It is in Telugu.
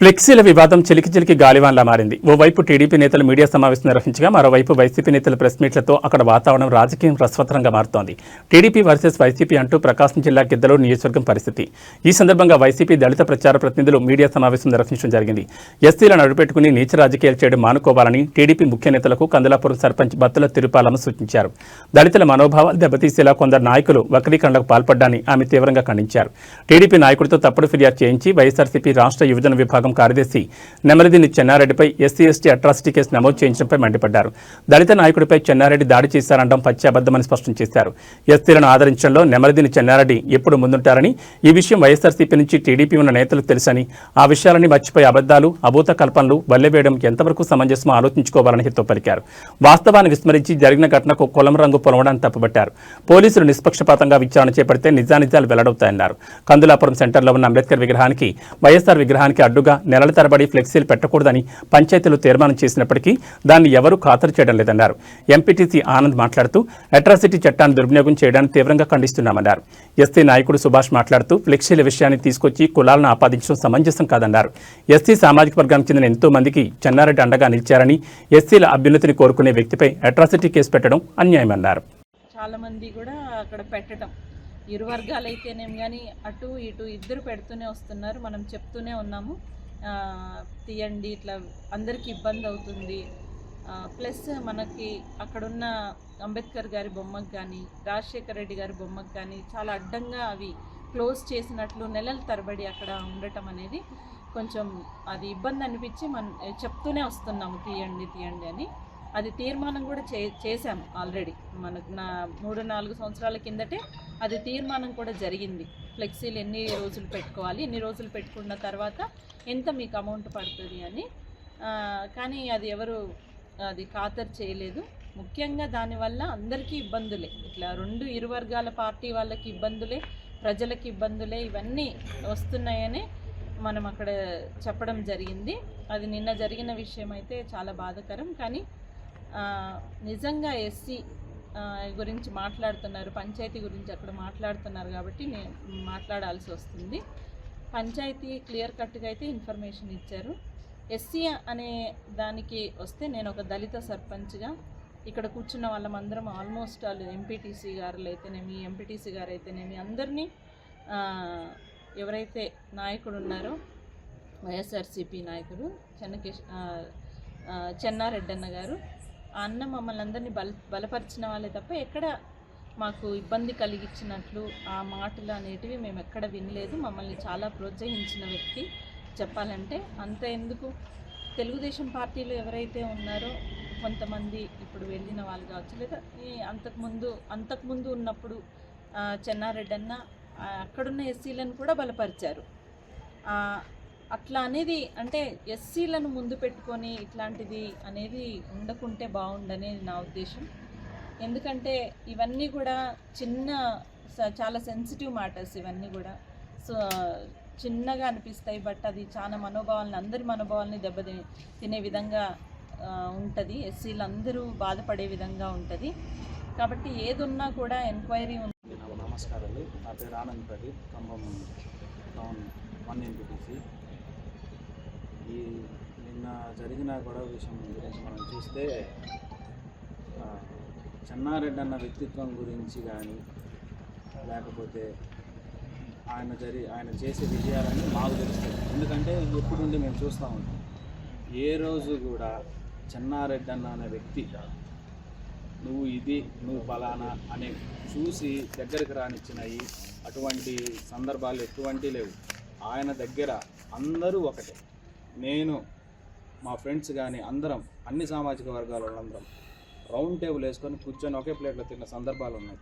ఫ్లెక్సీల వివాదం చిలికి చిలికి గాలివాన్లా మారింది. ఓవైపు టీడీపీ నేతలు మీడియా సమావేశం నిర్వహించగా మరోవైపు వైసీపీ నేతల ప్రెస్ మీట్లతో అక్కడ వాతావరణం రాజకీయం రసవత్తరంగా మారుతోంది. టీడీపీ వర్సెస్ వైసీపీ అంటూ ప్రకాశం జిల్లా గిద్దలూరు నియోజకవర్గం పరిస్థితి. ఈ సందర్భంగా వైసీపీ దళిత ప్రచార ప్రతినిధులు మీడియా సమావేశం నిర్వహించడం జరిగింది. ఎస్సీలను అడుపెట్టుకుని నీచ రాజకీయాలు చేయడం మానుకోవాలని టీడీపీ ముఖ్య నేతలకు కందలాపురం సర్పంచ్ బత్తుల తిరుపాలమ్మ సూచించారు. దళితుల మనోభావాలు దెబ్బతీసేలా కొందరు నాయకులు వక్రీకరణలకు పాల్పడ్డాన్ని ఆమె తీవ్రంగా ఖండించారు. టీడీపీ నాయకుడితో తప్పుడు ఫిర్యాదు చేయించి వైఎస్ఆర్సీపీ రాష్ట్ర యువజన విభాగం కార్యదర్శి నెమలిదిని చెన్నారెడ్డిపై ఎస్సీ ఎస్టీ అట్రాసిటీ కేసు నమోదు చేయించడంపై మండిపడ్డారు. దళిత నాయకుడిపై చెన్నారెడ్డి దాడి చేశారనడం పచ్చి స్పష్టం చేశారు. ఎస్సీలను ఆదరించడంలో నెమలిదిని చెన్నారెడ్డి ఎప్పుడు ముందుంటారని ఈ విషయం వైఎస్ఆర్సీపీ నుంచి టీడీపీ ఉన్న నేతలకు తెలుసని ఆ విషయాలని మర్చిపోయి అబద్దాలు అభూత కల్పనలు వల్లెవేయడం ఎంతవరకు సమంజసమో ఆలోచించుకోవాలని హితో పలికారు. వాస్తవాన్ని విస్మరించి జరిగిన ఘటనకు కులం రంగు పొలవడాన్ని తప్పుబట్టారు. పోలీసులు నిష్పక్షపాతంగా విచారణ చేపడితే నిజానిజాలు వెల్లడవుతాయన్నారు. కందులాపురం సెంటర్లో ఉన్న అంబేద్కర్ విగ్రహానికి వైఎస్ఆర్ విగ్రహానికి అడ్డుగా నెలల తరబడి ఫ్లెక్సీలు పెట్టకూడదని పంచాయతీలు తీర్మానం చేసినప్పటికీ దాన్ని ఎవరూ ఖాతరు చేయడం లేదన్నారు. ఎంపీటీసీ ఆనంద్ మాట్లాడుతూ అట్రాసిటీ చట్టాన్ని దుర్వినియోగం చేయడాన్ని తీవ్రంగా ఖండిస్తున్నామన్నారు. ఎస్సీ నాయకుడు సుభాష్ మాట్లాడుతూ ఫ్లెక్సీల విషయాన్ని తీసుకొచ్చి కులాలను ఆపాదించడం సమంజసం కాదన్నారు. ఎస్సీ సామాజిక వర్గానికి చెందిన ఎంతో మందికి చెన్నారెడ్డి అండగా నిలిచారని ఎస్సీల అభ్యున్నతిని కోరుకునే వ్యక్తిపై అట్రాసిటీ కేసు పెట్టడం అన్యాయమన్నారు. చాలా మంది కూడా అక్కడ పెట్టడం ఇరు వర్గాలు అయితేనేం కానీ అటు ఇటు ఇద్దరు పెడుతూనే వస్తున్నారు. మనం చెప్తూనే ఉన్నాము. తీయండి ఇట్లా అందరికీ ఇబ్బంది అవుతుంది. ప్లస్ మనకి అక్కడున్న అంబేద్కర్ గారి బొమ్మకు కానీ రాజశేఖర రెడ్డి గారి బొమ్మకు కానీ చాలా అడ్డంగా అవి క్లోజ్ చేసినట్లు నెలల తరబడి అక్కడ ఉండటం అనేది కొంచెం అది ఇబ్బంది అనిపించి మనం చెప్తూనే వస్తున్నాము తీయండి తీయండి అని. అది తీర్మానం కూడా చే చేశాము ఆల్రెడీ. మనకు నా మూడు నాలుగు సంవత్సరాల కిందటే అది తీర్మానం కూడా జరిగింది. ఫ్లెక్సీలు ఎన్ని రోజులు పెట్టుకోవాలి ఎన్ని రోజులు పెట్టుకున్న తర్వాత ఎంత మీకు అమౌంట్ పడుతుంది అని. కానీ అది ఎవరు అది ఖాతరు చేయలేదు. ముఖ్యంగా దానివల్ల అందరికీ ఇబ్బందులే. ఇట్లా రెండు ఇరు వర్గాల పార్టీ వాళ్ళకి ఇబ్బందులే ప్రజలకు ఇబ్బందులే ఇవన్నీ వస్తున్నాయని మనం అక్కడ చెప్పడం జరిగింది. అది నిన్న జరిగిన విషయం అయితే చాలా బాధకరం. కానీ నిజంగా ఎస్సీ గురించి మాట్లాడుతున్నారు పంచాయతీ గురించి అక్కడ మాట్లాడుతున్నారు కాబట్టి నేను మాట్లాడాల్సి వస్తుంది. పంచాయతీ క్లియర్ కట్గా అయితే ఇన్ఫర్మేషన్ ఇచ్చారు. ఎస్సీ అనే దానికి వస్తే నేను ఒక దళిత సర్పంచ్గా ఇక్కడ కూర్చున్న వాళ్ళమందరం ఆల్మోస్ట్ వాళ్ళు ఎంపీటీసీ గారులు అయితేనేమి ఎంపీటీసీ గారు అయితేనేమి అందరినీ ఎవరైతే నాయకుడు ఉన్నారో వైఎస్ఆర్సీపీ నాయకుడు చెన్నకేశ్ చెన్నారెడ్డన్న గారు ఆ అన్న మమ్మల్ని అందరినీ బల బలపరిచిన వాళ్ళే తప్ప ఎక్కడ మాకు ఇబ్బంది కలిగించినట్లు ఆ మాటలు అనేటివి మేము ఎక్కడ వినలేదు. మమ్మల్ని చాలా ప్రోత్సహించిన వ్యక్తి చెప్పాలంటే అంత ఎందుకు? తెలుగుదేశం పార్టీలో ఎవరైతే ఉన్నారో కొంతమంది ఇప్పుడు వెళ్ళిన వాళ్ళు కావచ్చు లేదా అంతకుముందు అంతకుముందు ఉన్నప్పుడు చెన్నారెడ్డి అన్న అక్కడున్న ఎస్సీలను కూడా బలపరిచారు. అట్లా అనేది అంటే ఎస్సీలను ముందు పెట్టుకొని ఇట్లాంటిది అనేది ఉండకుంటే బాగుండని నా ఉద్దేశం. ఎందుకంటే ఇవన్నీ కూడా చిన్న స- చాలా సెన్సిటివ్ మ్యాటర్స్ ఇవన్నీ కూడా. సో చిన్నగా అనిపిస్తాయి బట్ అది చాలా మనోభావాలను అందరి మనోభావాలని దెబ్బతి తినే విధంగా ఉంటుంది. ఎస్సీలు అందరూ బాధపడే విధంగా ఉంటుంది. కాబట్టి ఏది ఉన్నా కూడా ఎంక్వైరీ ఉంది నమస్కారాలు నా పేరు Anand Pradeep. Khammam town one MPTC ఈ నిన్న జరిగిన గొడవ విషయం గురించి మనం చూస్తే చెన్నారెడ్డి అన్న వ్యక్తిత్వం గురించి కానీ లేకపోతే ఆయన జరి ఆయన చేసే విజయాలని మాకు తెలుస్తాయి. ఎందుకంటే ఎప్పుడు నుండి మేము చూస్తూ ఉంటాం. ఏ రోజు కూడా చెన్నారెడ్డి అన్న అనే వ్యక్తి నువ్వు ఇది నువ్వు ఫలానా అనే చూసి దగ్గరికి రానిచ్చినాయి అటువంటి సందర్భాలు ఎటువంటి లేవు. ఆయన దగ్గర అందరూ ఒకటే. నేను మా ఫ్రెండ్స్ కానీ అందరం అన్ని సామాజిక వర్గాల వాళ్ళందరం రౌండ్ టేబుల్ వేసుకొని కూర్చొని ఒకే ప్లేట్లో తిన్న సందర్భాలు ఉన్నాయి